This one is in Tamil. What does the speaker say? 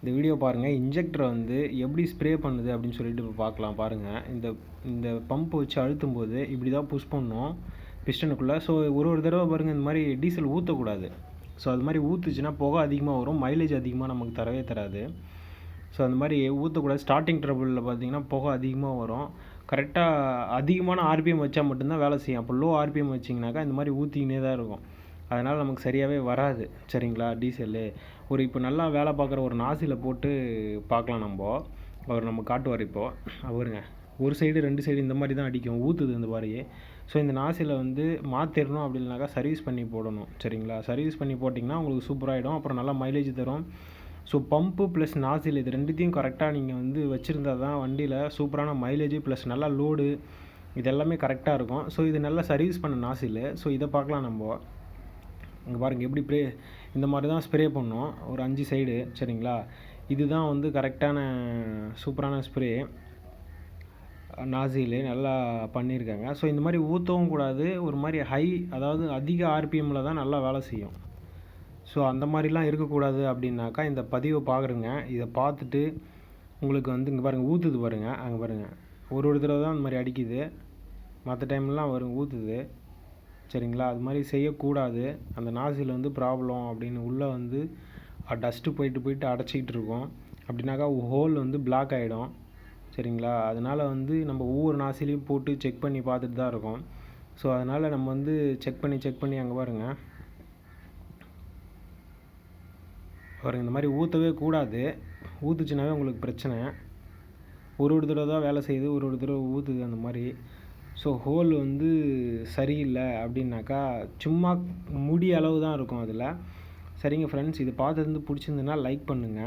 இந்த வீடியோ பாருங்கள் இன்ஜெக்டரை வந்து எப்படி ஸ்ப்ரே பண்ணுது அப்படின்னு சொல்லிட்டு இப்போ பார்க்கலாம் பாருங்கள் இந்த இந்த பம்ப் வச்சு அழுத்தும் போது இப்படி தான் புஷ் பண்ணோம் பிஸ்டனுக்குள்ளே ஸோ ஒரு ஒரு தடவை பாருங்கள் இந்த மாதிரி டீசல் ஊற்றக்கூடாது ஸோ அது மாதிரி ஊற்றுச்சுன்னா புகை அதிகமாக வரும். மைலேஜ் அதிகமாக நமக்கு தரவே தராது. ஸோ அந்த மாதிரி ஊற்றக்கூடாது ஸ்டார்டிங் ட்ரபிளில் பார்த்தீங்கன்னா புகை அதிகமாக வரும். கரெக்டாக அதிகமான ஆர்பிஎம் வச்சா மட்டும்தான் வேலை செய்யும். அப்போ லோ ஆர்பிஎம் வச்சிங்கனாக்கா இந்த மாதிரி ஊற்றிக்கினே தான் இருக்கும். அதனால் நமக்கு சரியாகவே வராது. சரிங்களா? டீசலு ஒரு இப்போ நல்லா வேலை பார்க்குற ஒரு நாசியில் போட்டு பார்க்கலாம் நம்ம. அவர் நம்ம காட்டுவார் இப்போது அவருங்க ஒரு சைடு ரெண்டு சைடு இந்த மாதிரி தான் அடிக்கும். ஊற்றுது இந்த மாதிரியே ஸோ இந்த நாசியில் வந்து மாற்றிடணும் அப்படின்னாக்கா சர்வீஸ் பண்ணி போடணும். சரிங்களா? சர்வீஸ் பண்ணி போட்டிங்கன்னா உங்களுக்கு சூப்பராகிடும் அப்புறம் நல்லா மைலேஜ் தரும். ஸோ பம்பு ப்ளஸ் நாசில் இது ரெண்டுத்தையும் கரெக்டாக நீங்கள் வந்து வச்சுருந்தா தான் வண்டியில் சூப்பரான மைலேஜ் ப்ளஸ் நல்லா லோடு இது எல்லாமே கரெக்டாக இருக்கும். ஸோ இது நல்லா சர்வீஸ் பண்ண நாசில். ஸோ இதை பார்க்கலாம் நம்ம. இங்கே பாருங்கள் எப்படி ப்ரே இந்த மாதிரி தான் ஸ்ப்ரே பண்ணோம். ஒரு அஞ்சு சைடு சரிங்களா? இதுதான் வந்து கரெக்டான சூப்பரான ஸ்ப்ரே நாசிலு நல்லா பண்ணியிருக்காங்க. ஸோ இந்த மாதிரி ஊற்றவும் கூடாது. ஒரு மாதிரி ஹை அதாவது அதிக ஆர்பிஎம்மில் தான் நல்லா வேலை செய்யும். ஸோ அந்த மாதிரிலாம் இருக்கக்கூடாது அப்படின்னாக்கா இந்த பதிவை பார்க்குறேங்க இதை பார்த்துட்டு உங்களுக்கு வந்து இங்கே பாருங்கள் ஊற்றுது பாருங்கள் அங்கே பாருங்கள் ஒரு ஒரு தடவை தான் அந்த மாதிரி அடிக்குது. மற்ற டைம்லாம் வரும் ஊற்றுது சரிங்களா? அது மாதிரி செய்யக்கூடாது. அந்த நாசியில் வந்து ப்ராப்ளம் அப்படின்னு உள்ளே வந்து டஸ்ட்டு போயிட்டு போயிட்டு அடைச்சிக்கிட்டு இருக்கும். அப்படின்னாக்கா ஹோல் வந்து பிளாக் ஆகிடும் சரிங்களா? அதனால் வந்து நம்ம ஒவ்வொரு நாசிலையும் போட்டு செக் பண்ணி பார்த்துட்டு தான் இருக்கோம். ஸோ அதனால் நம்ம வந்து செக் பண்ணி செக் பண்ணி அங்கே பாருங்கள் பாருங்கள் இந்த மாதிரி ஊற்றவே கூடாது. ஊற்றுச்சுனாவே உங்களுக்கு பிரச்சனை. ஒரு ஒரு தடவை தான் வேலை செய்யுது ஒரு ஒரு தடவை ஊற்றுது அந்த மாதிரி. ஸோ ஹோல் வந்து சரியில்லை அப்படின்னாக்கா சும்மா முடி அளவு தான் இருக்கும் அதில். சரிங்க ஃப்ரெண்ட்ஸ் இது பார்த்துருந்து பிடிச்சிருந்துன்னா லைக் பண்ணுங்கள்